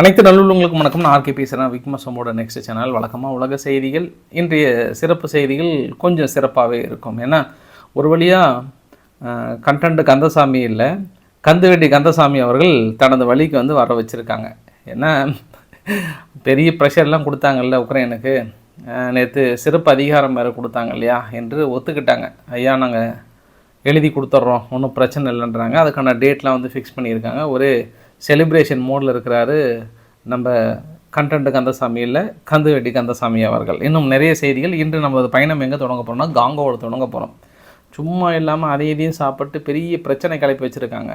அனைத்து நல்லுள்ளவங்களுக்கும் வணக்கம். நான் ஆர்கே பேசுகிறேன் விக்மசமோட நெக்ஸ்ட் சேனல் வழக்கமாக உலக செய்திகள் இன்றைய சிறப்பு செய்திகள் கொஞ்சம் சிறப்பாகவே இருக்கும். ஏன்னா ஒரு வழியாக கண்டன்ட் கந்தசாமி இல்லை. கந்துவெட்டி கந்தசாமி அவர்கள் தனது வழிக்கு வந்து வர வச்சுருக்காங்க. ஏன்னா பெரிய ப்ரெஷர்லாம் கொடுத்தாங்கல்ல உக்ரைனுக்கு. நேற்று சிறப்பு அதிகாரம் வேறு கொடுத்தாங்க இல்லையா என்று ஒத்துக்கிட்டாங்க. ஐயா நாங்கள் எழுதி கொடுத்துட்றோம் ஒன்றும் பிரச்சனை இல்லைன்றாங்க. அதுக்கான டேட்லாம் வந்து ஃபிக்ஸ் பண்ணியிருக்காங்க. ஒரு செலிப்ரேஷன் மோடில் இருக்கிறாரு நம்ம கண்டன்ட் கந்தசாமி இல்லை கந்துவெட்டி கந்தசாமி அவர்கள். இன்னும் நிறைய செய்திகள். இன்று நமது பயணம் எங்கே தொடங்க போகிறோம்னா காங்கோவில் தொடங்க போகிறோம் சும்மா இல்லாமல் அதை இதையும் சாப்பிட்டு பெரிய பிரச்சனை கிளப்பி வச்சுருக்காங்க.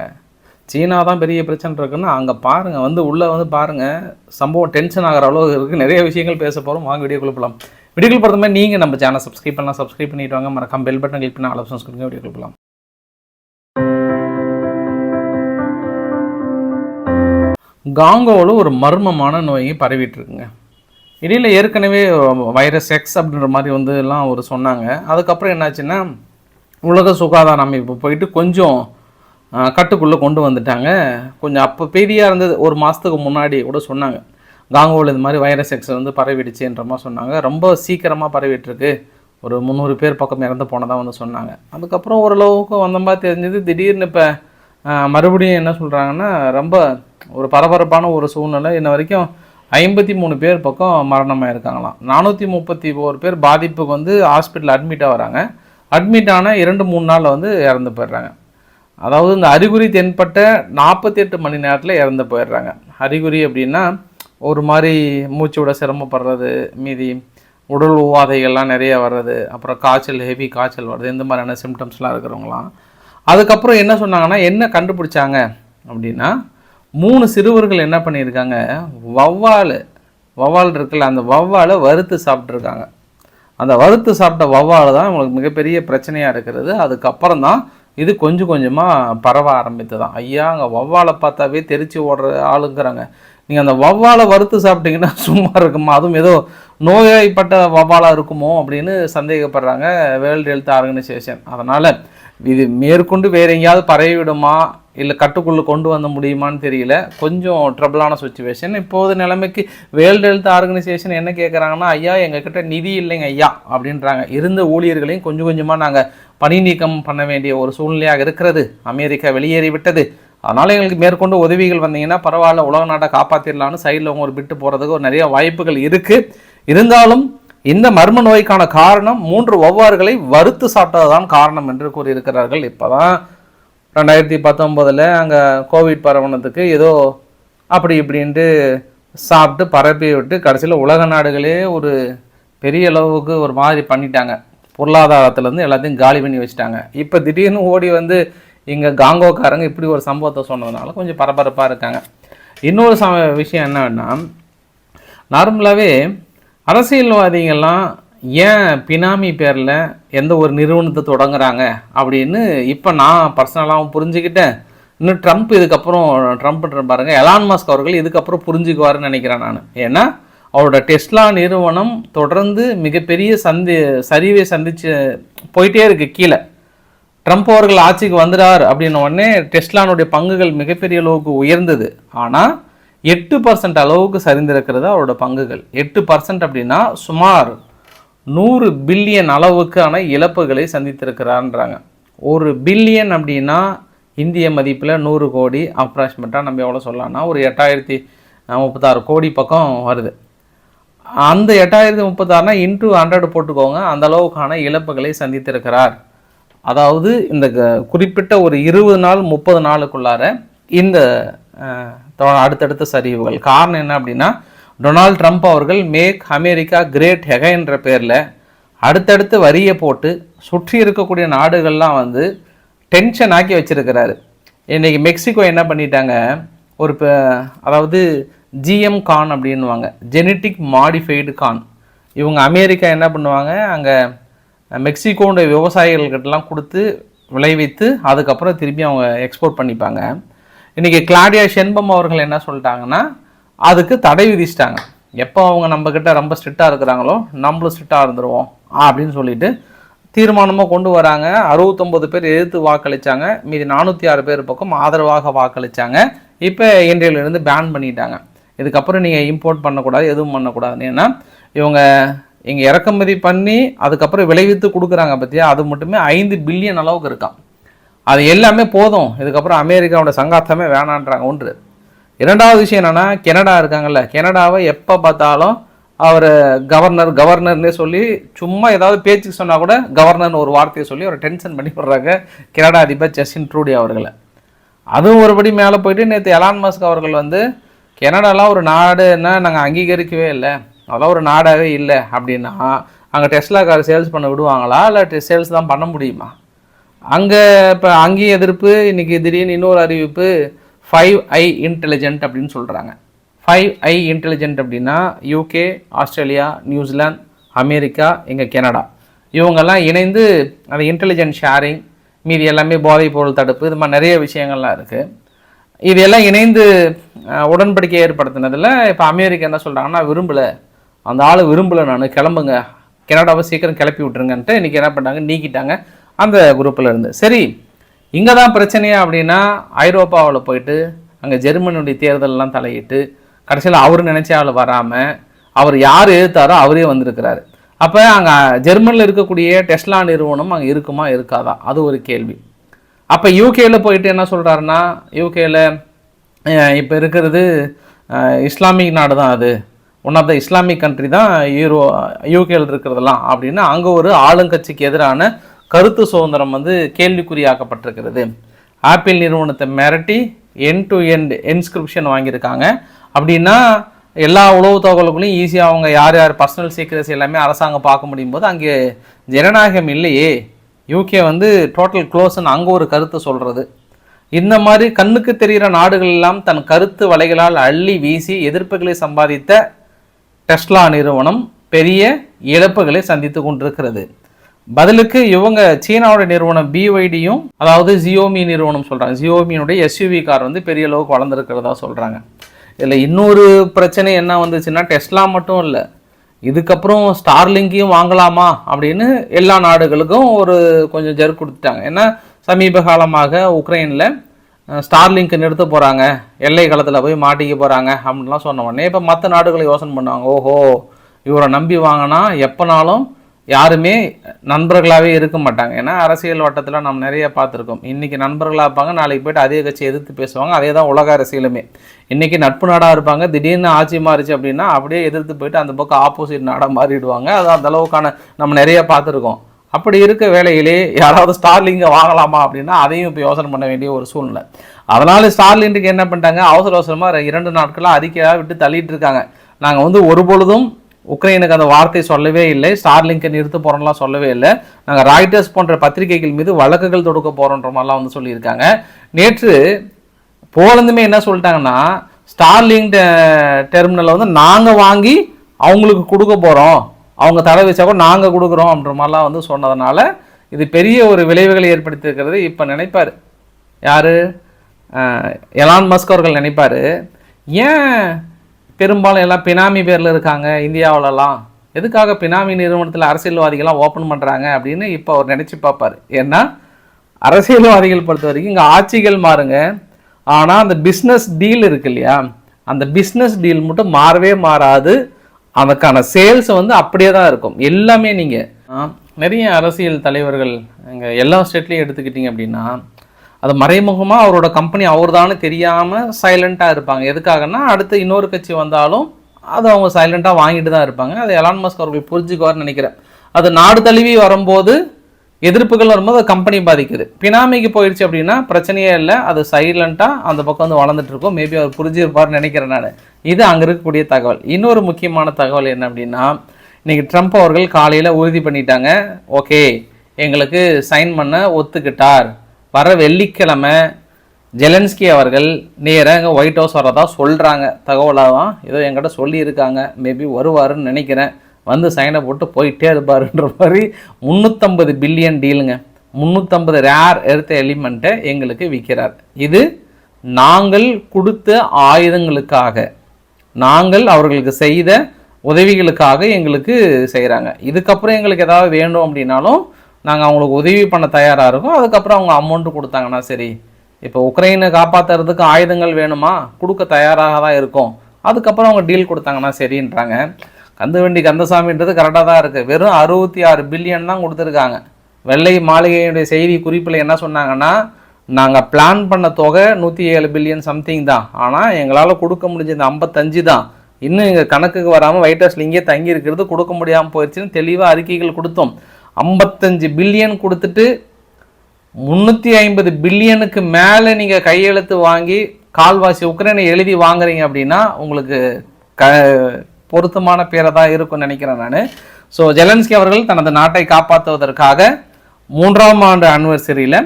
சீனா தான் பெரிய பிரச்சனை இருக்குன்னா அங்கே பாருங்கள் வந்து உள்ளே வந்து பாருங்கள் சம்பவம் டென்ஷன் ஆகிற அளவுக்கு இருக்குது நிறைய விஷயங்கள் பேச போகிறோம் வாங்க வீடியோ குழுப்பலாம் வீடியோ பொறுத்த மாதிரி நீங்கள் நம்ம சேனல் சப்ஸ்கிரைப் பண்ணலாம். சப்ஸ்கிரைப் பண்ணிட்டு வாங்க. மறக்காம பெல் பட்டன் கிளிக் பண்ணால் ஆலோசனை கொடுங்க. வீடியோ குழுப்பலாம் காங்கோவில் ஒரு மர்மமான நோயை பரவிட்டுருக்குங்க. இடையில் ஏற்கனவே வைரஸ் எக்ஸ் அப்படின்ற மாதிரி வந்து எல்லாம் ஒரு சொன்னாங்க. அதுக்கப்புறம் என்னாச்சுன்னா உலக சுகாதார அமைப்பு போயிட்டு கொஞ்சம் கட்டுக்குள்ளே கொண்டு வந்துட்டாங்க. கொஞ்சம் அப்போ பெரியாக இருந்தது ஒரு மாதத்துக்கு முன்னாடி கூட சொன்னாங்க. காங்கோவில் இது மாதிரி வைரஸ் எக்ஸ் வந்து பரவிடுச்சுன்ற மாதிரி சொன்னாங்க. ரொம்ப சீக்கிரமாக பரவிட்டுருக்கு. ஒரு முந்நூறு பேர் பக்கம் இறந்து போனதாக வந்து சொன்னாங்க. அதுக்கப்புறம் ஓரளவுக்கு வந்த மாதிரி தெரிஞ்சது திடீர்னு இப்போ மறுபடியும் என்ன சொல்கிறாங்கன்னா ரொம்ப ஒரு பரபரப்பான ஒரு சூழ்நிலை. இன்ன வரைக்கும் ஐம்பத்தி மூணு பேர் பக்கம் மரணமாக இருக்காங்களாம் நானூற்றி முப்பத்தி ஒரு பேர் பாதிப்புக்கு வந்து ஹாஸ்பிட்டல் அட்மிட்டாக வராங்க. அட்மிட் ஆன இரண்டு மூணு நாளில் வந்து இறந்து போயிடுறாங்க. அதாவது இந்த அறிகுறி தென்பட்ட நாற்பத்தி எட்டு மணி நேரத்தில் இறந்து போயிடுறாங்க. அறிகுறி அப்படின்னா ஒரு மாதிரி மூச்சு விட சிரமப்படுறது மீதி உடல் உவாதைகள்லாம் நிறைய வர்றது அப்புறம் காய்ச்சல் ஹெவி காய்ச்சல் வர்றது இந்த மாதிரியான சிம்டம்ஸ்லாம் இருக்கிறவங்களாம். அதுக்கப்புறம் என்ன சொன்னாங்கன்னா என்ன கண்டுபிடிச்சாங்க? அப்படின்னா மூணு சிறுவர்கள் என்ன பண்ணியிருக்காங்க? வவ்வால் வவ்வால் இருக்குல்ல அந்த வவ்வாலை வறுத்து சாப்பிட்ருக்காங்க அந்த வறுத்து சாப்பிட்ட வவ்வால் தான் உங்களுக்கு மிகப்பெரிய பிரச்சனையாக இருக்கிறது. அதுக்கப்புறம் தான் இது கொஞ்சம் கொஞ்சமாக பரவ ஆரம்பித்து தான் ஐயா அங்கே வவ்வாலை பார்த்தாவே தெரிச்சு ஓடுற ஆளுங்கிறாங்க. நீங்கள் அந்த வவ்வாலை வறுத்து சாப்பிட்டீங்கன்னா சும்மா இருக்குமா? அதுவும் ஏதோ நோயாய்ப்பட்ட வவ்வாலாக இருக்குமோ அப்படின்னு சந்தேகப்படுறாங்க வேர்ல்டு ஹெல்த் ஆர்கனைசேஷன். அதனால் இது மேற்கொண்டு வேறு எங்கேயாவது பரவி விடுமா இல்லை கட்டுக்குள்ளே கொண்டு வந்த முடியுமான்னு தெரியல. கொஞ்சம் ட்ரபிளான சுச்சுவேஷன் இப்போது நிலைமைக்கு வேர்ல்டு ஹெல்த் ஆர்கனைசேஷன் என்ன கேட்குறாங்கன்னா ஐயா எங்ககிட்ட நிதி இல்லைங்க ஐயா அப்படின்றாங்க. இருந்த ஊழியர்களையும் கொஞ்சம் கொஞ்சமாக நாங்கள் பணி நீக்கம் பண்ண வேண்டிய ஒரு சூழ்நிலையாக இருக்கிறது. அமெரிக்கா வெளியேறி விட்டது அதனால் எங்களுக்கு மேற்கொண்டு உதவிகள் வந்தீங்கன்னா பரவாயில்ல உலக நாட்டை காப்பாற்றிடலான்னு சைடில் அவங்க ஒரு விட்டு போகிறதுக்கு ஒரு நிறைய வாய்ப்புகள் இருக்குது இருந்தாலும் இந்த மர்ம நோய்க்கான காரணம் மூன்று ஒவ்வாறுகளை வறுத்து சாப்பிட்டதுதான் காரணம் என்று கூறியிருக்கிறார்கள். இப்போ தான் ரெண்டாயிரத்தி பத்தொம்போதில் அங்கே கோவிட் பரவனத்துக்கு ஏதோ அப்படி இப்படின்ட்டு சாப்பிட்டு பரப்பி விட்டு கடைசியில் உலக நாடுகளே ஒரு பெரிய அளவுக்கு ஒரு மாதிரி பண்ணிட்டாங்க. பொருளாதாரத்துலேருந்து எல்லாத்தையும் காலி பண்ணி வச்சுட்டாங்க. இப்போ திடீர்னு ஓடி வந்து இங்கே காங்கோக்காரங்க இப்படி ஒரு சம்பவத்தை சொன்னதுனால கொஞ்சம் பரபரப்பாக இருக்காங்க. இன்னொரு சம விஷயம் என்னன்னா நார்மலாகவே அரசியல்வாதிகள்லாம் ஏன் பினாமி பேரில் எந்த ஒரு நிறுவனத்தை தொடங்குறாங்க அப்படின்னு இப்போ நான் பர்சனலாகவும் புரிஞ்சுக்கிட்டேன். இன்னும் ட்ரம்ப் இதுக்கப்புறம் ட்ரம்ப்ன்ற பாருங்கள் எலான் மாஸ்க் அவர்கள் இதுக்கப்புறம் புரிஞ்சுக்குவாருன்னு நினைக்கிறேன் நான். ஏன்னா அவரோட டெஸ்லா நிறுவனம் தொடர்ந்து மிகப்பெரிய சந்தி சரிவை சந்திச்சு போயிட்டே இருக்கு கீழே. ட்ரம்ப் அவர்கள் ஆட்சிக்கு வந்துடார் அப்படின்ன உடனே டெஸ்லானுடைய பங்குகள் மிகப்பெரிய அளவுக்கு உயர்ந்தது. ஆனால் எட்டு பர்சன்ட் அளவுக்கு சரிந்திருக்கிறது அவரோட பங்குகள். எட்டு பர்சன்ட் அப்படின்னா சுமார் நூறு பில்லியன் அளவுக்கான இழப்புகளை சந்தித்திருக்கிறான்றாங்க ஒரு பில்லியன் அப்படின்னா இந்திய மதிப்பில் நூறு கோடி அப்ராக்சிமேட்டாக நம்ம எவ்வளோ சொல்லலாம்னா ஒரு எட்டாயிரத்தி முப்பத்தாறு கோடி பக்கம் வருது. அந்த எட்டாயிரத்தி முப்பத்தாறுனா இன்ட்டு ஹண்ட்ரட் போட்டுக்கோங்க. அந்த அளவுக்கான இழப்புகளை சந்தித்திருக்கிறார். அதாவது இந்த குறிப்பிட்ட ஒரு இருபது நாள் முப்பது நாளுக்குள்ளார இந்த அடுத்தடுத்த சரிவுகள். காரணம் என்ன அப்படின்னா டொனால்ட் ட்ரம்ப் அவர்கள் மேக் அமெரிக்கா கிரேட் ஹெகைன்ற பேரில் அடுத்தடுத்து வரியை போட்டு சுற்றி இருக்கக்கூடிய நாடுகள்லாம் வந்து டென்ஷன் ஆக்கி வச்சுருக்கிறாரு. இன்றைக்கி மெக்சிகோ என்ன பண்ணிட்டாங்க? ஒரு அதாவது ஜிஎம் கான் அப்படின்வாங்க ஜெனட்டிக் மாடிஃபைடு கான். இவங்க அமெரிக்கா என்ன பண்ணுவாங்க? அங்கே மெக்சிகோடைய விவசாயிகள்கிட்டலாம் கொடுத்து விளைவித்து அதுக்கப்புறம் திரும்பி அவங்க எக்ஸ்போர்ட் பண்ணிப்பாங்க. இன்றைக்கி கிளாடியா செண்பம் அவர்கள் என்ன சொல்லிட்டாங்கன்னா அதுக்கு தடை விதிச்சிட்டாங்க. எப்போ அவங்க நம்மக்கிட்ட ரொம்ப ஸ்ட்ரிக்டாக இருக்கிறாங்களோ நம்மளும் ஸ்ட்ரிக்டாக இருந்துருவோம் அப்படின்னு சொல்லிட்டு தீர்மானமாக கொண்டு வராங்க. அறுபத்தொம்பது பேர் எதிர்த்து வாக்களித்தாங்க மீதி நானூற்றி ஆறு பேர் பக்கம் ஆதரவாக வாக்களித்தாங்க இப்போ இன்றையிலிருந்து பேன் பண்ணிட்டாங்க. இதுக்கப்புறம் நீங்கள் இம்போர்ட் பண்ணக்கூடாது எதுவும் பண்ணக்கூடாது ஏன்னா இவங்க இங்கே இறக்குமதி பண்ணி அதுக்கப்புறம் விளைவித்து கொடுக்குறாங்க பற்றியா அது மட்டுமே ஐந்து பில்லியன் அளவுக்கு இருக்கான் அது எல்லாமே போதும். இதுக்கப்புறம் அமெரிக்காவோட சங்காத்தமே வேணான்றாங்க. ஒன்று. இரண்டாவது விஷயம் என்னென்னா கெனடா இருக்காங்கல்ல கெனடாவை எப்போ பார்த்தாலும் அவர் கவர்னர் கவர்னர்னே சொல்லி சும்மா ஏதாவது பேச்சுக்கு சொன்னால் கூட கவர்னர்னு ஒரு வார்த்தையை சொல்லி ஒரு டென்ஷன் பண்ணி விடுறாங்க கெனடா அதிபர் ஜஸ்டின் ட்ரூடி அவர்களை. அதுவும் ஒருபடி மேலே போயிட்டு நேற்று எலான் மஸ்க் அவர்கள் வந்து கெனடாலாம் ஒரு நாடுன்னா நாங்கள் அங்கீகரிக்கவே இல்லை. அதெல்லாம் ஒரு நாடாகவே இல்லை அப்படின்னா அங்கே டெஸ்லா கார் சேல்ஸ் பண்ண விடுவாங்களா? இல்லை சேல்ஸ் தான் பண்ண முடியுமா? அங்கே இப்போ அங்கேயும் எதிர்ப்பு இன்றைக்கி திடீர்னு இன்னொரு அறிவிப்பு ஃபைவ் ஐ இன்டெலிஜென்ட் அப்படின்னு சொல்கிறாங்க ஃபைவ் ஐ இன்டெலிஜென்ட் அப்படின்னா UK Australia New Zealand America எங்கள் கனடா. இவங்கெல்லாம் இணைந்து அந்த இன்டெலிஜென்ட் ஷேரிங் மீதி எல்லாமே போதைப் பொருள் தடுப்பு இது மாதிரி நிறைய விஷயங்கள்லாம் இருக்குது இது எல்லாம் இணைந்து உடன்படிக்கை ஏற்படுத்தினதில் இப்போ அமெரிக்கா என்ன சொல்கிறாங்கன்னா விரும்பலை. அந்த ஆள் விரும்பலை நான் கிளம்புங்க. கெனடாவை சீக்கிரம் கிளப்பி விட்டுருங்கன்ட்டு இன்றைக்கி என்ன பண்ணாங்க நீக்கிட்டாங்க. அந்த குரூப்பில் இருந்து. சரி இங்கே தான் பிரச்சனையா அப்படின்னா ஐரோப்பாவில் போயிட்டு அங்கே ஜெர்மனியுடைய தேர்தலெல்லாம் தலையிட்டு கடைசியில் அவர் நினைச்ச ஆள் வராமல் அவர் யார் எதிர்த்தாரோ அவரே வந்திருக்கிறாரு. அப்போ அங்கே ஜெர்மனியில் இருக்கக்கூடிய டெஸ்லா நிறுவனம் அங்கே இருக்குமா இருக்காதா? அது ஒரு கேள்வி. அப்போ யூகேயில் போயிட்டு என்ன சொல்கிறாருன்னா யூகேயில் இப்போ இருக்கிறது இஸ்லாமிக் நாடு தான் அது. One of the Islamic country தான் யூரோ யூகேயில் இருக்கிறதெல்லாம் அப்படின்னு அங்கே ஒரு ஆளுங்கட்சிக்கு எதிரான கருத்து சுதந்திரம் வந்து கேள்விக்குறியாக்கப்பட்டிருக்கிறது. ஆப்பிள் நிறுவனத்தை மிரட்டி என் டு எண்ட் என்ஸ்கிரிப்ஷன் வாங்கியிருக்காங்க. அப்படின்னா எல்லா உளவு தகவல்களையும் ஈஸியாக அவங்க யார் யார் பர்சனல் சீக்ரெட்ஸ் எல்லாமே அரசாங்கம் பார்க்க முடியும் போது அங்கே ஜனநாயகம் இல்லையே. யூகே வந்து டோட்டல் க்ளோஸ்ன்னு அங்கே ஒரு கருத்து சொல்கிறது இந்த மாதிரி கண்ணுக்கு தெரிகிற நாடுகள் எல்லாம் தன் கருத்து வலைகளால் அள்ளி வீசி எதிர்ப்புகளை சம்பாதித்த டெஸ்லா நிறுவனம் பெரிய இழப்புகளை சந்தித்து கொண்டிருக்கிறது. பதிலுக்கு இவங்க சீனாவோட நிறுவனம் பிஒய்டியும் அதாவது ஜியோமி நிறுவனம் சொல்கிறாங்க ஜியோமியினுடைய எஸ்யூவி கார் வந்து பெரிய அளவுக்கு வளர்ந்துருக்கிறதா சொல்கிறாங்க இதில் இன்னொரு பிரச்சனை என்ன வந்துச்சுன்னா டெஸ்லா மட்டும் இல்லை. இதுக்கப்புறம் ஸ்டார்லிங்கையும் வாங்கலாமா அப்படின்னு எல்லா நாடுகளுக்கும் ஒரு கொஞ்சம் ஜெர் கொடுத்துட்டாங்க. ஏன்னா சமீப காலமாக உக்ரைனில் ஸ்டார்லிங்க் நிறுத்த போகிறாங்க எல்லை களத்தில் போய் மாட்டிக்க போகிறாங்க அப்படின்லாம் சொன்ன உடனே இப்போ மற்ற நாடுகளை யோசனை பண்ணுவாங்க. ஓஹோ இவரை நம்பி வாங்கினா எப்போனாலும் யாருமே நண்பர்களாகவே இருக்க மாட்டாங்க. ஏன்னா அரசியல் வட்டத்தில் நம்ம நிறைய பார்த்துருக்கோம். இன்றைக்கி நண்பர்களாக இருப்பாங்க நாளைக்கு போயிட்டு அதே கட்சி எதிர்த்து பேசுவாங்க. அதே தான் உலக அரசியலுமே. இன்றைக்கி நட்பு நாடாக இருப்பாங்க. திடீர்னு ஆட்சி மாறிச்சு அப்படின்னா அப்படியே எதிர்த்து போயிட்டு அந்த பக்கம் ஆப்போசிட் நாடாக மாறிடுவாங்க. அது அந்த அளவுக்கான நம்ம நிறைய பார்த்துருக்கோம். அப்படி இருக்க வேலையிலே யாராவது ஸ்டார்லிங்கை வாங்கலாமா அப்படின்னா அதையும் இப்போ யோசனை பண்ண வேண்டிய ஒரு சூழ்நிலை. அதனால் ஸ்டார்லிங்க்கு என்ன பண்ணிட்டாங்க? அவசர அவசரமாக இரண்டு நாட்களாக அறிக்கையாக விட்டு தள்ளிட்டு இருக்காங்க. நாங்கள் வந்து ஒரு பொழுதும் உக்ரைனுக்கு அந்த வார்த்தை சொல்லவே இல்லை. ஸ்டார்லிங்கை நிறுத்த போகிறோம்லாம் சொல்லவே இல்லை. நாங்கள் ராய்டர்ஸ் போன்ற பத்திரிகைகள் மீது வழக்குகள் தொடுக்க போகிறோன்ற மாதிரிலாம் வந்து சொல்லியிருக்காங்க. நேற்று போலந்துமே என்ன சொல்லிட்டாங்கன்னா ஸ்டார்லிங் டெர்மினலை வந்து நாங்கள் வாங்கி அவங்களுக்கு கொடுக்க போகிறோம் அவங்க தடை வச்சா கூட நாங்கள் கொடுக்குறோம் அப்படின்ற மாதிரிலாம் வந்து சொன்னதுனால இது பெரிய ஒரு விளைவுகளை ஏற்படுத்தியிருக்கிறது. இப்போ நினைப்பார். யார்? எலான் மஸ்க் அவர்கள் நினைப்பார். ஏன் பெரும்பாலும் எல்லாம் பினாமி பேரில் இருக்காங்க இந்தியாவிலலாம். எதுக்காக பினாமி நிறுவனத்தில் அரசியல்வாதிகள்லாம் ஓப்பன் பண்ணுறாங்க அப்படின்னு இப்போ அவர் நினச்சி பார்ப்பார். ஏன்னா அரசியல்வாதிகள் பொறுத்த வரைக்கும் இங்கே ஆட்சிகள் மாறுங்க. ஆனால் அந்த பிஸ்னஸ் டீல் இருக்கு இல்லையா? அந்த பிஸ்னஸ் டீல் மட்டும் மாறவே மாறாது. அதுக்கான சேல்ஸ் வந்து அப்படியே தான் இருக்கும். எல்லாமே நீங்கள் நிறைய அரசியல் தலைவர்கள் இங்கே எல்லா ஸ்டேட்லேயும் எடுத்துக்கிட்டிங்க அப்படின்னா அது மறைமுகமாக அவரோட கம்பெனி அவர் தெரியாமல் சைலண்ட்டாக இருப்பாங்க. எதுக்காகன்னா அடுத்து இன்னொரு கட்சி வந்தாலும் அது அவங்க சைலண்ட்டாக வாங்கிட்டு தான் இருப்பாங்க. அது எலான் மஸ்க் அவர்கள் புரிஞ்சுக்குவார்னு நினைக்கிறேன். அது நாடு தழுவி வரும்போது எதிர்ப்புகள் வரும்போது அது கம்பெனி பாதிக்குது. பினாமிக்கு போயிடுச்சு அப்படின்னா பிரச்சனையே இல்லை. அது சைலண்ட்டாக அந்த பக்கம் வந்து வளர்ந்துட்டு இருக்கும். மேபி அவர் புரிஞ்சிருப்பார்னு நினைக்கிறேன் நான். இது அங்கே இருக்கக்கூடிய தகவல். இன்னொரு முக்கியமான தகவல் என்ன அப்படின்னா இன்றைக்கி ட்ரம்ப் அவர்கள் காலையில் உறுதி பண்ணிட்டாங்க. ஓகே எங்களுக்கு சைன் பண்ண ஒத்துக்கிட்டார். வர வெள்ளிக்கிழமை ஜெலன்ஸ்கி அவர்கள் நேராக இங்கே ஒயிட் ஹவுஸ் வரதா சொல்கிறாங்க தகவலாக தான் ஏதோ என்கிட்ட சொல்லியிருக்காங்க. மேபி வருவாருன்னு நினைக்கிறேன். வந்து சைனை போட்டு போயிட்டே இருப்பாருன்ற மாதிரி முந்நூற்றம்பது பில்லியன் டீலுங்க முந்நூற்றம்பது ரேர் எடுத்த எலிமெண்ட்டை எங்களுக்கு விற்கிறார் இது நாங்கள் கொடுத்த ஆயுதங்களுக்காக நாங்கள் அவர்களுக்கு செய்த உதவிகளுக்காக எங்களுக்கு செய்கிறாங்க இதுக்கப்புறம் எங்களுக்கு ஏதாவது வேண்டும் அப்படின்னாலும் நாங்கள் அவங்களுக்கு உதவி பண்ண தயாராக இருக்கோம். அதுக்கப்புறம் அவங்க அமௌண்ட்டு கொடுத்தாங்கன்னா சரி இப்போ உக்ரைனை காப்பாற்றுறதுக்கு ஆயுதங்கள் வேணுமா? கொடுக்க தயாராக தான் இருக்கும். அதுக்கப்புறம் அவங்க டீல் கொடுத்தாங்கன்னா சரின்றாங்க. கந்துவண்டி கந்தசாமின்றது கரெக்டாக தான் இருக்குது வெறும் அறுபத்தி ஆறு பில்லியன் தான் கொடுத்துருக்காங்க. வெள்ளை மாளிகையுடைய செய்தி குறிப்பில் என்ன சொன்னாங்கன்னா நாங்கள் பிளான் பண்ண தொகை நூற்றி ஏழு பில்லியன் சம்திங் தான். ஆனால் எங்களால் கொடுக்க முடிஞ்சது ஐம்பத்தஞ்சு தான். இன்னும் எங்கள் கணக்குக்கு வராமல் ஒயிட் ஹவுஸில் இங்கே தங்கி இருக்கிறது கொடுக்க முடியாமல் போயிடுச்சுன்னு தெளிவாக அறிக்கைகள் கொடுத்தோம். ஐம்பத்தஞ்சு பில்லியன் கொடுத்துட்டு முந்நூற்றி ஐம்பது பில்லியனுக்கு மேலே நீங்கள் கையெழுத்து வாங்கி கால்வாசி உக்ரைனை எழுதி வாங்குறீங்க அப்படின்னா உங்களுக்கு க பொருத்தமான பேரை தான் இருக்கும்னு நினைக்கிறேன் நான். ஸோ ஜெலன்ஸ்கி அவர்கள் தனது நாட்டை காப்பாற்றுவதற்காக மூன்றாம் ஆண்டு அனிவர்சரியில்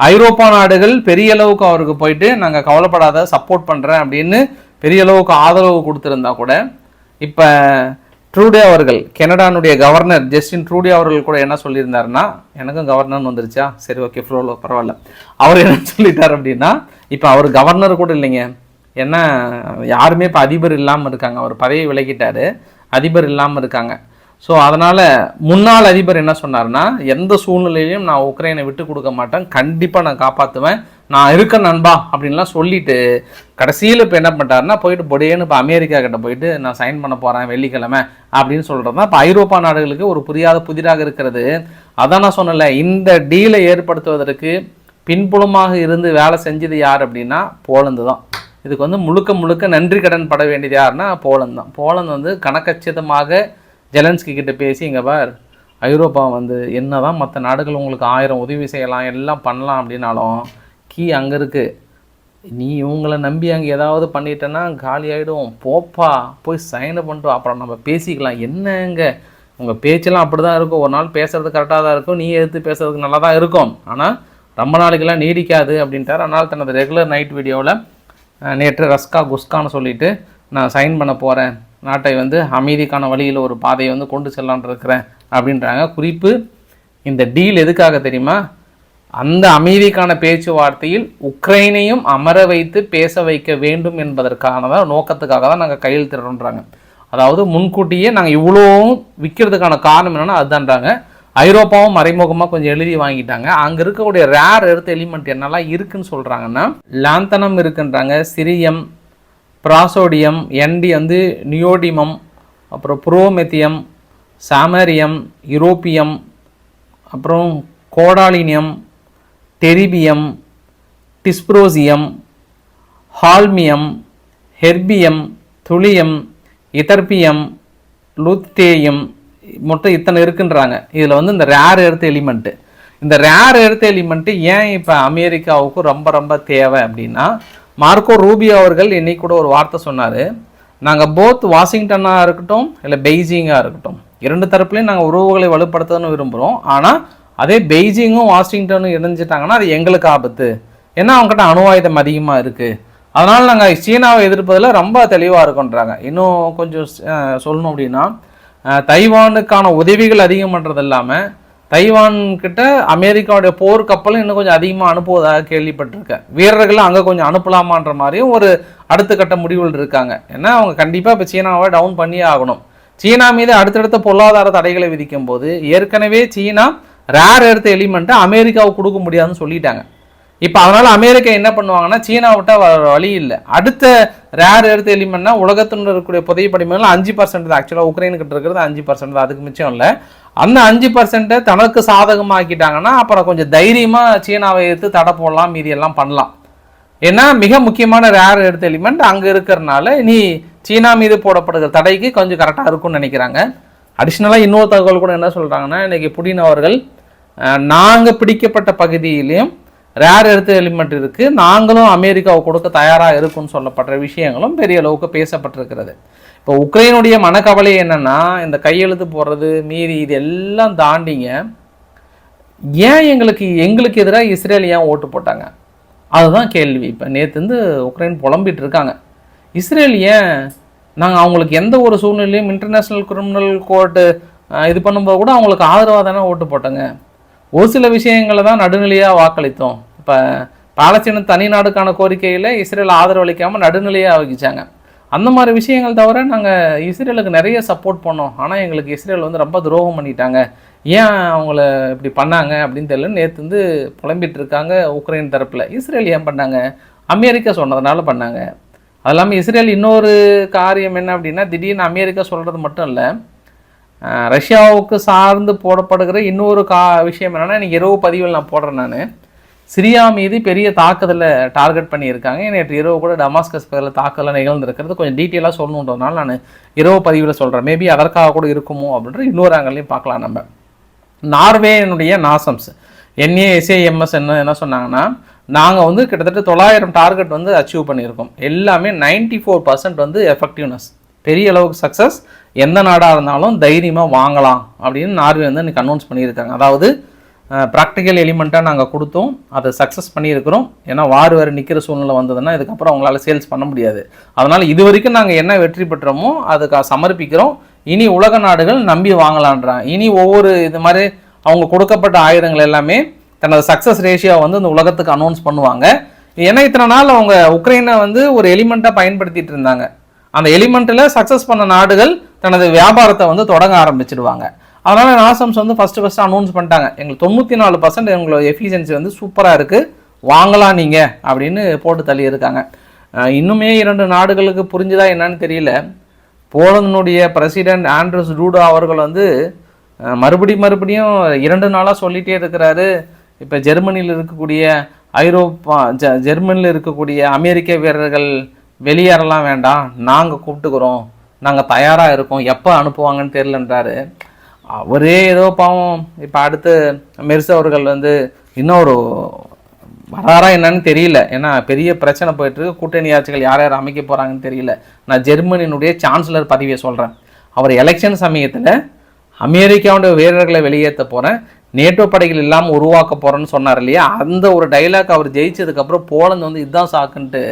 ஐரோப்பா நாடுகள் பெரிய அளவுக்கு அவருக்கு போயிட்டு நாங்கள் கவலைப்படாத சப்போர்ட் பண்ணுறேன் அப்படின்னு பெரிய அளவுக்கு ஆதரவு கொடுத்துருந்தா கூட இப்போ ட்ரூடே அவர்கள் கனடானுடைய கவர்னர் ஜஸ்டின் ட்ரூடே அவர்கள் கூட என்ன சொல்லியிருந்தாருன்னா எனக்கும் கவர்னர்னு வந்துருச்சா? சரி ஓகே ஃப்ளோலோ பரவாயில்ல. அவர் என்ன சொல்லிட்டார் அப்படின்னா இப்போ அவர் கவர்னர் கூட இல்லைங்க. ஏன்னா யாருமே இப்போ அதிபர் இல்லாமல் இருக்காங்க. அவர் பதவி விலகிட்டார் அதிபர் இல்லாமல் இருக்காங்க. ஸோ அதனால் முன்னாள் அதிபர் என்ன சொன்னார்னா எந்த சூழ்நிலையிலையும் நான் உக்ரைனை விட்டு கொடுக்க மாட்டேன். கண்டிப்பாக நான் காப்பாற்றுவேன் நான் இருக்க நண்பா அப்படின்லாம் சொல்லிட்டு கடைசியில் இப்போ என்ன பண்ணிட்டாருன்னா போயிட்டு பொடியேன்னு இப்போ அமெரிக்கா கிட்ட போயிட்டு நான் சைன் பண்ண போகிறேன் வெள்ளிக்கிழமை அப்படின்னு சொல்கிறது தான் இப்போ ஐரோப்பா நாடுகளுக்கு ஒரு புரியாத புதிராக இருக்கிறது. அதான் நான் சொன்னல இந்த டீலை ஏற்படுத்துவதற்கு பின்புலமாக இருந்து வேலை செஞ்சது யார் அப்படின்னா போலந்து தான். இதுக்கு வந்து முழுக்க முழுக்க நன்றி கடன் பட வேண்டியது யாருன்னா போலந்து தான். போலந்து வந்து கணக்கச்சிதமாக ஜெலன்ஸ்கி கிட்ட பேசி இங்கே பார் ஐரோப்பா வந்து என்ன தான் மற்ற நாடுகள் உங்களுக்கு ஆயிரம் உதவி செய்யலாம் எல்லாம் பண்ணலாம் அப்படின்னாலும் கீ அங்கே இருக்குது நீ இவங்கள நம்பி அங்கே ஏதாவது பண்ணிட்டேன்னா காலி ஆகிடும் போப்பா போய் சைனை பண்ணிட்டு அப்புறம் நம்ம பேசிக்கலாம். என்னங்க உங்கள் பேச்செல்லாம் அப்படி தான் இருக்கும். ஒரு நாள் பேசுறது கரெக்டாக தான் இருக்கும். நீ எடுத்து பேசுறதுக்கு நல்லா தான் இருக்கும். ஆனால் ரொம்ப நாளைக்கெல்லாம் நீடிக்காது அப்படின்ட்டார். அதனால் தனது ரெகுலர் நைட் வீடியோவில் நேற்று ரஸ்கா குஸ்கான்னு சொல்லிவிட்டு நான் சைன் பண்ண போகிறேன் நாட்டை வந்து அமைதிக்கான வழியில் ஒரு பாதையை வந்து கொண்டு செல்லான் இருக்கிறேன் அப்படின்றாங்க. குறிப்பு இந்த டீல் எதுக்காக தெரியுமா? அந்த அமைதிக்கான பேச்சுவார்த்தையில் உக்ரைனையும் அமர வைத்து பேச வைக்க வேண்டும் என்பதற்கான தான் நோக்கத்துக்காக தான் நாங்கள் கையெழுத்திடுறோன்றாங்க அதாவது முன்கூட்டியே நாங்கள் இவ்வளோவும் விற்கிறதுக்கான காரணம் என்னென்னா அதுதான்றாங்க. ஐரோப்பாவும் மறைமுகமாக கொஞ்சம் எழுதி வாங்கிட்டாங்க. அங்கே இருக்கக்கூடிய ரேர் எடுத்த எலிமெண்ட் என்னெல்லாம் இருக்குன்னு சொல்கிறாங்கன்னா லாந்தனம் இருக்குன்றாங்க சிரியம் ப்ராசோடியம் என்டி வந்து நியோடிமம் அப்புறம் புரோமெத்தியம் சாமரியம் யூரோப்பியம் அப்புறம் கோடாலினியம் டெரிபியம் டிஸ்ப்ரோசியம் ஹால்மியம் ஹெர்பியம் துளியம் இதர்பியம் லுத்தேயம் மொத்தம் இத்தனை இருக்குன்றாங்க. இதில் வந்து இந்த ரேர் எர்த் எலிமெண்ட்டு இந்த ரேர் எர்த் எலிமெண்ட்டு ஏன் இப்போ அமெரிக்காவுக்கு ரொம்ப ரொம்ப தேவை அப்படின்னா மார்க்கோ ரூபியோ அவர்கள் இன்னைக்கு கூட ஒரு வார்த்தை சொன்னார். நாங்கள் போத் வாஷிங்டனாக இருக்கட்டும் இல்லை பெய்ஜிங்காக இருக்கட்டும் இரண்டு தரப்புலையும் நாங்கள் உறவுகளை வலுப்படுத்தணும்னு விரும்புகிறோம் ஆனால் அதே பெய்ஜிங்கும் வாஷிங்டனும் இணைஞ்சிட்டாங்கன்னா அது எங்களுக்கு ஆபத்து. ஏன்னா அவங்ககிட்ட அணுவாயுதம் அதிகமாக இருக்குது அதனால் நாங்கள் சீனாவை எதிர்ப்பதில் ரொம்ப தெளிவாக இருக்கோன்றாங்க. இன்னும் கொஞ்சம் சொல்லணும் அப்படின்னா தைவானுக்கான உதவிகள் அதிகம் பண்ணுறது இல்லாமல் தைவான் கிட்ட அமெரிக்காவுடைய போர் கப்பலும் இன்னும் கொஞ்சம் அதிகமாக அனுப்புவதாக கேள்விப்பட்டிருக்கேன். வீரர்களை அங்கே கொஞ்சம் அனுப்பலாமான்ற மாதிரியும் ஒரு அடுத்த கட்ட முடிவுகள் இருக்காங்க. ஏன்னா அவங்க கண்டிப்பாக இப்போ சீனாவை டவுன் பண்ணியே ஆகணும். சீனா மீது அடுத்தடுத்த பொருளாதார தடைகளை விதிக்கும் போது ஏற்கனவே சீனா ரேர் எடுத்த எலிமெண்ட்டை அமெரிக்காவுக்கு கொடுக்க முடியாதுன்னு சொல்லிட்டாங்க. இப்போ அதனால் அமெரிக்கா என்ன பண்ணுவாங்கன்னா சீனா விட்டால் வர வழி இல்லை. அடுத்த ரேர் எடுத்த எலிமெண்ட்னா உலகத்தில் இருக்கக்கூடிய புதைய படிமங்கள் அஞ்சு பர்சன்ட் தான். ஆக்சுவலாக உக்ரைனுக்கிட்ட இருக்கிறது அஞ்சு பர்சன்ட் தான். அதுக்கு மிச்சம் இல்லை. அந்த அஞ்சு பர்சன்ட்டை தனக்கு சாதகமாக்கிட்டாங்கன்னா அப்புறம் கொஞ்சம் தைரியமாக சீனாவை எடுத்து தடை போடலாம் மீதி எல்லாம் பண்ணலாம். ஏன்னா மிக முக்கியமான ரேர் எடுத்த எலிமெண்ட் அங்கே இருக்கிறனால நீ சீனா மீது போடப்படுகிற தடைக்கு கொஞ்சம் கரெக்டாக இருக்கும்னு நினைக்கிறாங்க. அடிஷ்னலாக இன்னொரு தகவல் கூட என்ன சொல்கிறாங்கன்னா இன்றைக்கி புடின் அவர்கள் நாங்கள் பிடிக்கப்பட்ட பகுதியிலையும் ரேர் எடுத்த எலிமெண்ட் இருக்குது நாங்களும் அமெரிக்காவை கொடுக்க தயாராக இருக்கும்னு சொல்லப்படுற விஷயங்களும் பெரிய அளவுக்கு பேசப்பட்டிருக்கிறது. இப்போ உக்ரைனுடைய மனக்கவலை என்னென்னா இந்த கையெழுத்து போடுறது மீறி இது எல்லாம் தாண்டிங்க ஏன் எங்களுக்கு எங்களுக்கு எதிராக இஸ்ரேல் ஏன் ஓட்டு போட்டாங்க? அதுதான் கேள்வி. இப்போ நேற்று வந்து உக்ரைன் புலம்பிட்டு இருக்காங்க. இஸ்ரேல் ஏன் நாங்கள் அவங்களுக்கு எந்த ஒரு சூழ்நிலையும் இன்டர்நேஷ்னல் கிரிமினல் கோர்ட்டு இது பண்ணும்போது கூட அவங்களுக்கு ஆதரவாக தானே ஓட்டு போட்டாங்க? ஒரு சில விஷயங்களை தான் நடுநிலையாக வாக்களித்தோம். இப்போ பாலஸ்தீன தனி நாடுக்கான கோரிக்கையில் இஸ்ரேல் ஆதரவு அளிக்காமல் நடுநிலையாக வகிச்சாங்க. அந்த மாதிரி விஷயங்கள் தவிர நாங்கள் இஸ்ரேலுக்கு நிறைய சப்போர்ட் பண்ணோம். ஆனால் எங்களுக்கு இஸ்ரேல் வந்து ரொம்ப துரோகம் பண்ணிட்டாங்க. ஏன் அவங்கள இப்படி பண்ணாங்க அப்படின்னு தெரியல நேற்று வந்து புலம்பிகிட்டு இருக்காங்க உக்ரைன் தரப்பில். இஸ்ரேல் ஏன் பண்ணாங்க? அமெரிக்கா சொன்னதுனால பண்ணாங்க. அது இல்லாமல் இஸ்ரேல் இன்னொரு காரியம் என்ன அப்படின்னா திடீர்னு அமெரிக்கா சொல்கிறது மட்டும் இல்லை ரஷ்யாவுக்கு சார்ந்து போடப்படுகிற இன்னொரு கா விஷயம் என்னென்னா எனக்கு இரவு பதிவில் நான் போடுறேன் நான். சிரியா மீது பெரிய தாக்குதலை டார்கெட் பண்ணியிருக்காங்க. நேற்று இரவு கூட டமாஸ்கஸ் பகுதியில் தாக்குதலாக நிகழ்ந்திருக்கிறது. கொஞ்சம் டீட்டெயிலாக சொல்லணுன்றதுனால நான் இரவு பதிவில் சொல்கிறேன் மேபி அதற்காக கூட இருக்குமோ அப்படின்ற இன்னொரு ஆங்கிலையும் பார்க்கலாம் நம்ம. நார்வேனுடைய நாசம்ஸ். என்ஏஎஸ்ஏஎம்எஸ் என்ன என்ன சொன்னாங்கன்னா நாங்கள் வந்து கிட்டத்தட்ட தொள்ளாயிரம் டார்கெட் வந்து அச்சீவ் பண்ணியிருக்கோம். எல்லாமே நைன்டி ஃபோர் பர்சன்ட் வந்து எஃபெக்டிவ்னஸ் பெரிய அளவுக்கு சக்ஸஸ் எந்த நாடாக இருந்தாலும் தைரியமாக வாங்கலாம் அப்படின்னு நார்வே வந்து இன்றைக்கி அனௌன்ஸ் பண்ணியிருக்காங்க. அதாவது ப்ராக்டிக்கல் எலிமெண்ட்டாக நாங்கள் கொடுத்தோம். அதை சக்ஸஸ் பண்ணியிருக்கிறோம். ஏன்னா வார் வேறு நிற்கிற சூழ்நிலை வந்ததுன்னா இதுக்கப்புறம் அவங்களால சேல்ஸ் பண்ண முடியாது. அதனால் இது வரைக்கும் நாங்கள் என்ன வெற்றி பெற்றோமோ அதுக்கு சமர்ப்பிக்கிறோம். இனி உலக நாடுகள் நம்பி வாங்கலான்றான் இனி ஒவ்வொரு இது மாதிரி அவங்க கொடுக்கப்பட்ட ஆயுதங்கள் எல்லாமே தனது சக்ஸஸ் ரேஷியோ வந்து இந்த உலகத்துக்கு அனௌன்ஸ் பண்ணுவாங்க. ஏன்னா இத்தனை நாள் அவங்க உக்ரைனை வந்து ஒரு எலிமெண்ட்டாக பயன்படுத்திட்டு இருந்தாங்க. அந்த எலிமெண்ட்டில் சக்ஸஸ் பண்ண நாடுகள் தனது வியாபாரத்தை வந்து தொடங்க ஆரம்பிச்சிடுவாங்க. அதனால் நாசம்ஸ் வந்து ஃபஸ்ட்டு ஃபஸ்ட்டு அனௌன்ஸ் பண்ணிட்டாங்க. எங்களுக்கு தொண்ணூற்றி நாலு பர்சன்ட் எங்களோட எஃபிஷியன்சி வந்து சூப்பராக இருக்குது வாங்கலாம் நீங்கள் அப்படின்னு போட்டு தள்ளியிருக்காங்க இன்னுமே இரண்டு நாடுகளுக்கு புரிஞ்சுதா என்னன்னு தெரியல. போலந்தினுடைய பிரசிடென்ட் ஆண்ட்ரஸ் டூடோ அவர்கள் வந்து மறுபடி மறுபடியும் இரண்டு நாளாக சொல்லிகிட்டே இருக்கிறாரு. இப்போ ஜெர்மனியில் இருக்கக்கூடிய ஐரோப்பா ஜெர்மனியில் இருக்கக்கூடிய அமெரிக்க வீரர்கள் வெளியேறலாம் வேண்டாம். நாங்கள் கூப்பிட்டுக்கிறோம். நாங்கள் தயாராக இருக்கோம். எப்போ அனுப்புவாங்கன்னு தெரிலன்றாரு அவரே ஏதோ பாவம். இப்போ அடுத்து மெர்சு அவர்கள் வந்து இன்னொரு வராரா என்னன்னு தெரியல. ஏன்னா பெரிய பிரச்சனை போயிட்டு இருக்கு. கூட்டணி ஆட்சிகள் யார் யார் அமைக்க போகிறாங்கன்னு தெரியல. நான் ஜெர்மனியினுடைய சான்சலர் பதவியை சொல்கிறேன் அவர் எலெக்ஷன் சமயத்தில் அமெரிக்காவுடைய வீரர்களை வெளியேற்ற போகிறேன் நேட்டோ படைகள் இல்லாமல் உருவாக்க போகிறோன்னு சொன்னார் இல்லையா? அந்த ஒரு டைலாக் அவர் ஜெயிச்சதுக்கப்புறம் போலந்து வந்து இதுதான் சாக்குன்ட்டு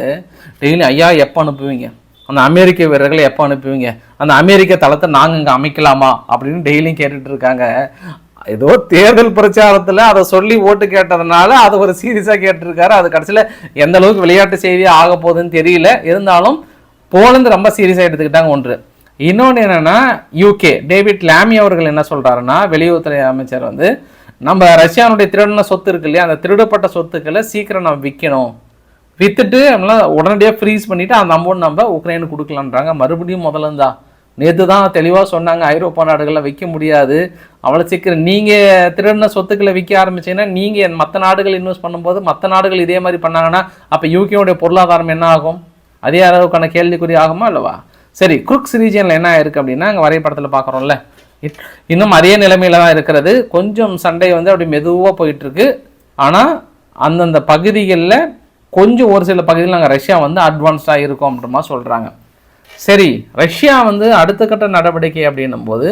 டெய்லி ஐயா எப்போ அனுப்புவீங்க? அந்த அமெரிக்க வீரர்களை எப்போ அனுப்புவீங்க? அந்த அமெரிக்க தளத்தை நாங்கள் இங்கே அமைக்கலாமா? அப்படின்னு டெய்லியும் கேட்டுட்டு இருக்காங்க. ஏதோ தேர்தல் பிரச்சாரத்தில் அதை சொல்லி ஓட்டு கேட்டதுனால அதை ஒரு சீரியஸாக கேட்டிருக்காரு. அது கடைசியில் எந்த அளவுக்கு விளையாட்டு செய்தியாக ஆக போகுதுன்னு தெரியல. இருந்தாலும் போலந்து ரொம்ப சீரியஸாக எடுத்துக்கிட்டாங்க ஒன்று. இன்னொன்று என்னென்னா யூகே டேவிட் லாமி அவர்கள் என்ன சொல்கிறாருன்னா வெளியுறவுத்துறை அமைச்சர் வந்து நம்ம ரஷ்யானுடைய திருடின சொத்து இருக்கு இல்லையா? அந்த திருடப்பட்ட சொத்துக்களை சீக்கிரம் நம்ம விற்கணும் வித்துட்டு நம்மளாம் உடனடியாக ஃப்ரீஸ் பண்ணிவிட்டு அந்த அமௌண்ட் நம்ம உக்ரைனுக்கு கொடுக்கலான்றாங்க. மறுபடியும் முதல்ல இருந்தா நேற்று தான் தெளிவாக சொன்னாங்க ஐரோப்பா நாடுகளில் விற்க முடியாது. அவ்வளோ சீக்கிரம் நீங்கள் திருடின சொத்துக்களை விற்க ஆரம்பிச்சிங்கன்னா நீங்கள் மற்ற நாடுகள் இன்வெஸ்ட் பண்ணும்போது மற்ற நாடுகள் இதே மாதிரி பண்ணாங்கன்னா அப்போ யூகேவுடைய பொருளாதாரம் என்ன ஆகும்? அதே அளவுக்கான கேள்விக்குறி ஆகுமா இல்லவா? சரி குருக்ஸ் ரீஜியனில் என்ன ஆயிருக்கு அப்படின்னா அங்கே வரைபடத்தில் பார்க்குறோம்ல. இன்னும் அதே நிலைமையில தான் இருக்கிறது. கொஞ்சம் சண்டை வந்து அப்படி மெதுவாக போயிட்டுருக்கு. ஆனால் அந்தந்த பகுதிகளில் கொஞ்சம் ஒரு சில பகுதியில் நாங்கள் ரஷ்யா வந்து அட்வான்ஸ்டாக இருக்கோம் அப்படின்ற சொல்கிறாங்க சரி ரஷ்யா வந்து அடுத்த கட்ட நடவடிக்கை அப்படின்னும் போது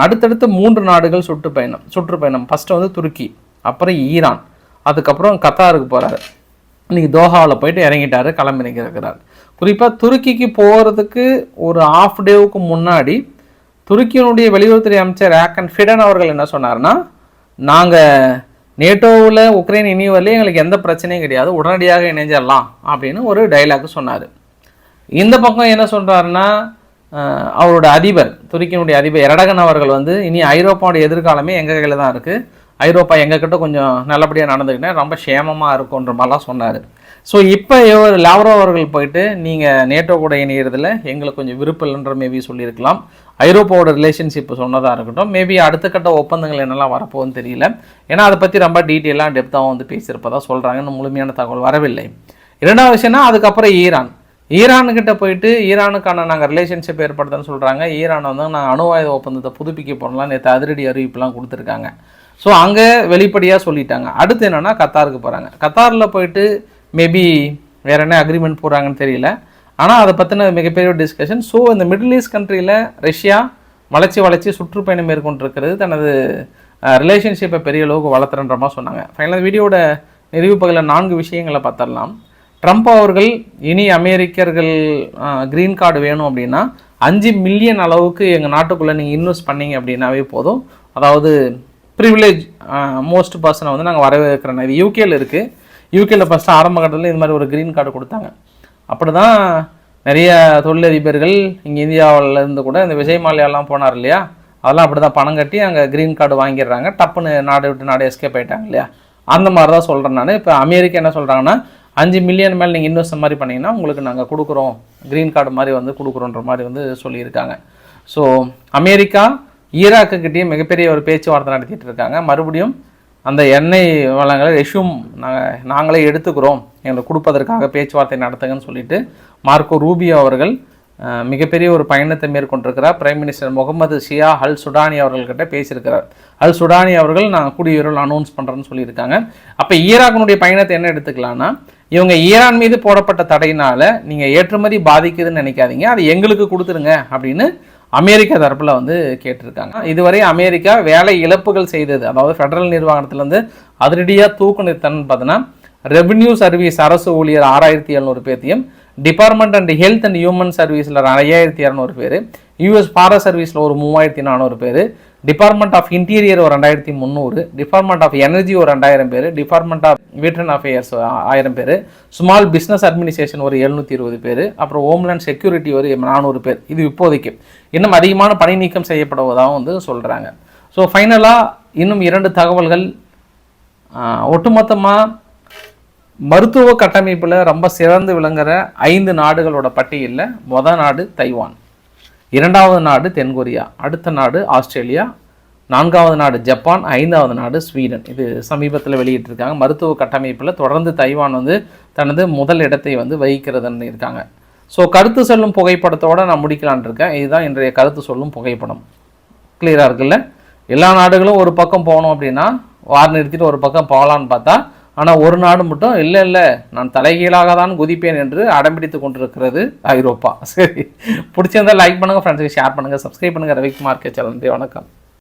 அடுத்தடுத்து மூன்று நாடுகள் சுற்றுப்பயணம் சுற்றுப்பயணம். ஃபஸ்ட்டு வந்து துருக்கி அப்புறம் ஈரான் அதுக்கப்புறம் கத்தாருக்கு போகிறாரு இன்னைக்கு தோஹாவில் போயிட்டு இறங்கிட்டாரு கிளம்பி இருக்கிறார் குறிப்பாக துருக்கிக்கு போகிறதுக்கு ஒரு ஆஃப் டேவுக்கு முன்னாடி துருக்கியினுடைய வெளியுறவுத்துறை அமைச்சர் ஆக்கன் ஃபிடன் அவர்கள் என்ன சொன்னார்னா நாங்கள் நேட்டோவில் உக்ரைன் இனி வரலையும் எங்களுக்கு எந்த பிரச்சனையும் கிடையாது உடனடியாக இணைஞ்சிடலாம் அப்படின்னு ஒரு டைலாக் சொன்னார். இந்த பக்கம் என்ன சொல்கிறாருன்னா அவரோட அதிபர் துருக்கியினுடைய அதிபர் எரடகன் அவர்கள் வந்து இனி ஐரோப்பாவுடைய எதிர்காலமே எங்கள் கையில் தான் இருக்குது ஐரோப்பா எங்ககிட்ட கொஞ்சம் நல்லபடியாக நடந்துக்கிட்டேன் ரொம்ப சேமமாக இருக்குன்ற மாதிரிலாம் சொன்னார். ஸோ இப்போ லாவ்ரோ அவர்கள் போயிட்டு நீங்கள் நேட்டோ கூட இணையிறதுல எங்களுக்கு கொஞ்சம் விருப்பம் இல்லைன்ற மேபி சொல்லியிருக்கலாம். ஐரோப்பாவோட ரிலேஷன்ஷிப் சொன்னதாக இருக்கட்டும். மேபி அடுத்த கட்ட ஒப்பந்தங்கள் என்னெல்லாம் வரப்போகுன்னு தெரியல. ஏன்னா அதை பற்றி ரொம்ப டீட்டெயிலாக டெப்த்தாக வந்து பேசியிருப்பதா சொல்கிறாங்க இன்னும் முழுமையான தகவல் வரவில்லை. இரண்டாவது விஷயம்னா அதுக்கப்புறம் ஈரான். ஈரானுக்கிட்ட போயிட்டு ஈரானுக்கான நாங்கள் ரிலேஷன்ஷிப் ஏற்படுத்தன்னு சொல்கிறாங்க ஈரான் வந்து நாங்கள் அணு ஆயுத ஒப்பந்தத்தை புதுப்பிக்க போகலாம் நேற்று அதிரடி அறிவிப்புலாம் கொடுத்துருக்காங்க. ஸோ அங்கே வெளிப்படையாக சொல்லிட்டாங்க. அடுத்து என்னென்னா கத்தாருக்கு போகிறாங்க கத்தாரில் போயிட்டு மேபி வேற என்ன அக்ரிமெண்ட் போடுறாங்கன்னு தெரியல. ஆனால் அதை பற்றின மிகப்பெரிய டிஸ்கஷன் ஸோ இந்த மிடில் ஈஸ்ட் கண்ட்ரியில் ரஷ்யா வளர்ச்சி வளர்ச்சி சுற்றுப்பயணம் மேற்கொண்டிருக்கிறது. தனது ரிலேஷன்ஷிப்பை பெரிய அளவுக்கு வளர்த்துறன்ற மாதிரி சொன்னாங்க. ஃபைனலாக வீடியோட நிறைவு பகுதியில் நான்கு விஷயங்களை பார்த்துடலாம். ட்ரம்ப் அவர்கள் இனி அமெரிக்கர்கள் க்ரீன் கார்டு வேணும் அப்படின்னா அஞ்சு மில்லியன் அளவுக்கு எங்கள் நாட்டுக்குள்ளே நீங்கள் இன்வெஸ்ட் பண்ணீங்க அப்படின்னாவே போதும். அதாவது ப்ரிவிலேஜ் மோஸ்ட் பர்சனை வந்து நாங்கள் வரவேற்கிறோம் இது யூகேல இருக்குது யூகேல ஃபஸ்ட்டு ஆரம்ப கட்டத்தில் இந்த மாதிரி ஒரு க்ரீன் கார்டு கொடுத்தாங்க. அப்படி தான் நிறைய தொழிலதிபர்கள் இங்கே இந்தியாவிலேருந்து கூட இந்த விஜய் மாலையாலாம் போனார் இல்லையா? அதெல்லாம் அப்படி தான் பணம் கட்டி அங்கே க்ரீன் கார்டு வாங்கிடுறாங்க. டப்புன்னு நாடு விட்டு நாடு எஸ்கேப் ஆயிட்டாங்க இல்லையா? அந்த மாதிரி தான் சொல்கிறேன் நான். இப்போ அமெரிக்கா என்ன சொல்கிறாங்கன்னா அஞ்சு மில்லியன் மேலே நீங்கள் இன்வெஸ்ட் மாதிரி பண்ணீங்கன்னா உங்களுக்கு நாங்கள் கொடுக்குறோம். க்ரீன் கார்டு மாதிரி வந்து கொடுக்குறோன்ற மாதிரி வந்து சொல்லியிருக்காங்க. ஸோ அமெரிக்கா ஈராக்குக்கிட்டேயும் மிகப்பெரிய ஒரு பேச்சுவார்த்தை நடத்திட்டு இருக்காங்க. மறுபடியும் அந்த எண்ணெய் வளங்களை ரெஷ்யூம் நாங்கள் நாங்களே எடுத்துக்கிறோம் எங்களுக்கு கொடுப்பதற்காக பேச்சுவார்த்தை நடத்துங்கன்னு சொல்லிட்டு மார்க்கோ ரூபியோ அவர்கள் மிகப்பெரிய ஒரு பயணத்தை மேற்கொண்டிருக்கிறார். Prime minister Mohammed Shia Al Sudani அவர்கள்கிட்ட பேசியிருக்கிறார். அல் சுடானி அவர்கள் நான் கூடிய அனௌன்ஸ் பண்ணுறேன்னு சொல்லியிருக்காங்க. அப்போ ஈராக்கினுடைய பயணத்தை என்ன எடுத்துக்கலாம்னா இவங்க ஈரான் மீது போடப்பட்ட தடையினால் நீங்கள் ஏற்றுமதி பாதிக்குதுன்னு நினைக்காதீங்க. அது எங்களுக்கு கொடுத்துருங்க அப்படின்னு அமெரிக்கா தரப்பில் வந்து கேட்டிருக்காங்க. இதுவரை அமெரிக்கா வேலை இழப்புகள் செய்தது அதாவது ஃபெடரல் நிர்வாகத்திலேருந்து அதிரடியாக தூக்கு நிறுத்தன்னு பார்த்தீங்கன்னா ரெவன்யூ சர்வீஸ் அரசு ஊழியர் ஆறாயிரத்தி எழுநூறு பேர்த்தையும் department and health and human சர்வீஸில் ஐயாயிரத்தி இரநூறு பேர் யூஎஸ் ஃபாரஸ்ட் சர்வீஸில் ஒரு மூவாயிரத்தி நானூறு பேர் டிபார்ட்மெண்ட் ஆஃப் இன்டீரியர் ஒரு ரெண்டாயிரத்தி முந்நூறு டிபார்ட்மெண்ட் ஆஃப் எனர்ஜி ஒரு ரெண்டாயிரம் பேர் டிபார்ட்மெண்ட் ஆஃப் வீட்டன் அஃபேர்ஸ் ஆயிரம் பேர் ஸ்மால் பிஸ்னஸ் அட்மினிஸ்ட்ரேஷன் ஒரு எழுநூற்றி இருபது பேர் அப்புறம் ஹோம்லேண்ட் செக்யூரிட்டி ஒரு நானூறு பேர். இது இப்போதைக்கு. இன்னும் அதிகமான பணி நீக்கம் செய்யப்படுவதாகவும் வந்து சொல்கிறாங்க ஸோ ஃபைனலாக இன்னும் இரண்டு தகவல்கள். ஒட்டுமொத்தமாக மருத்துவ கட்டமைப்பில் ரொம்ப சிறந்து விளங்குற ஐந்து நாடுகளோட பட்டியலில். மொதல் நாடு தைவான். இரண்டாவது நாடு தென்கொரியா அடுத்த நாடு ஆஸ்திரேலியா நான்காவது நாடு ஜப்பான் ஐந்தாவது நாடு ஸ்வீடன். இது சமீபத்தில் வெளியிட்டிருக்காங்க. மருத்துவ கட்டமைப்பில் தொடர்ந்து தைவான் வந்து தனது முதல் இடத்தை வந்து வகிக்கிறதுன்னு இருக்காங்க. ஸோ கருத்து சொல்லும் புகைப்படத்தோடு நான் முடிக்கலான் இருக்கேன். இதுதான் இன்றைய கருத்து சொல்லும் புகைப்படம். கிளியராக இருக்குல்ல? எல்லா நாடுகளும் ஒரு பக்கம் போகணும் அப்படின்னா வார் நிறுத்திட்டு ஒரு பக்கம் போகலான்னு பார்த்தா ஆனால் ஒரு நாடு மட்டும் இல்லை இல்லை நான் தலைகீழாக தான் குதிப்பேன் என்று அடம்பிடித்து கொண்டிருக்கிறது ஐரோப்பா. சரி. பிடிச்சிருந்தால் லைக் பண்ணுங்கள் ஃப்ரெண்ட்ஸுக்கு ஷேர் பண்ணுங்கள் சப்ஸ்கிரைப் பண்ணுங்கள் ரவிக்குமார் கே. சேனல் வணக்கம்.